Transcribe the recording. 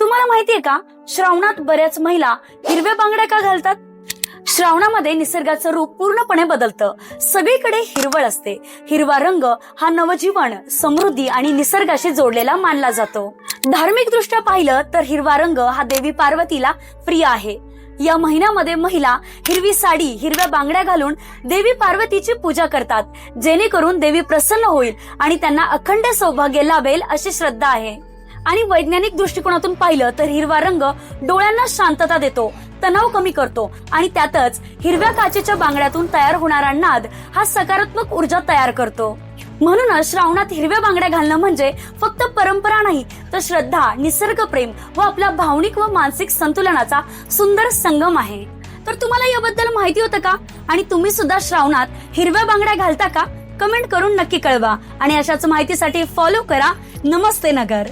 तुम्हाला माहितीये का? श्रावणात बऱ्याच महिला हिरव्या बांगड्या का घालतात? श्रावणामध्ये निसर्गाचं रूप पूर्णपणे बदलतं. सगळीकडे हिरवळ असते. हिरवा रंग हा नवजीवन समृद्धी आणि निसर्गाशी जोडलेला मानला जातो. धार्मिक दृष्ट्या पाहिलं तर हिरवा रंग हा देवी पार्वतीला प्रिय आहे. या महिन्यामध्ये महिला हिरवी साडी हिरव्या बांगड्या घालून देवी पार्वतीची पूजा करतात जेणेकरून देवी प्रसन्न होईल आणि त्यांना अखंड सौभाग्य लाभेल अशी श्रद्धा आहे. आणि वैज्ञानिक दृष्टिकोनातून पाहिलं तर हिरवा रंग डोळ्यांना शांतता देतो तणाव कमी करतो आणि त्यातच हिरव्या काचेच्या बांगड्यातून तयार होणारा नाद हा सकारात्मक ऊर्जा तयार करतो. म्हणूनच श्रावणात हिरव्या बांगड्या घालणं म्हणजे फक्त परंपरा नाही तर श्रद्धा निसर्ग प्रेम व आपल्या भावनिक व मानसिक संतुलनाचा सुंदर संगम आहे. तर तुम्हाला याबद्दल माहिती होतं का? आणि तुम्ही सुद्धा श्रावणात हिरव्या बांगड्या घालता का? कमेंट करून नक्की कळवा आणि अशाच माहितीसाठी फॉलो करा. नमस्ते नगर.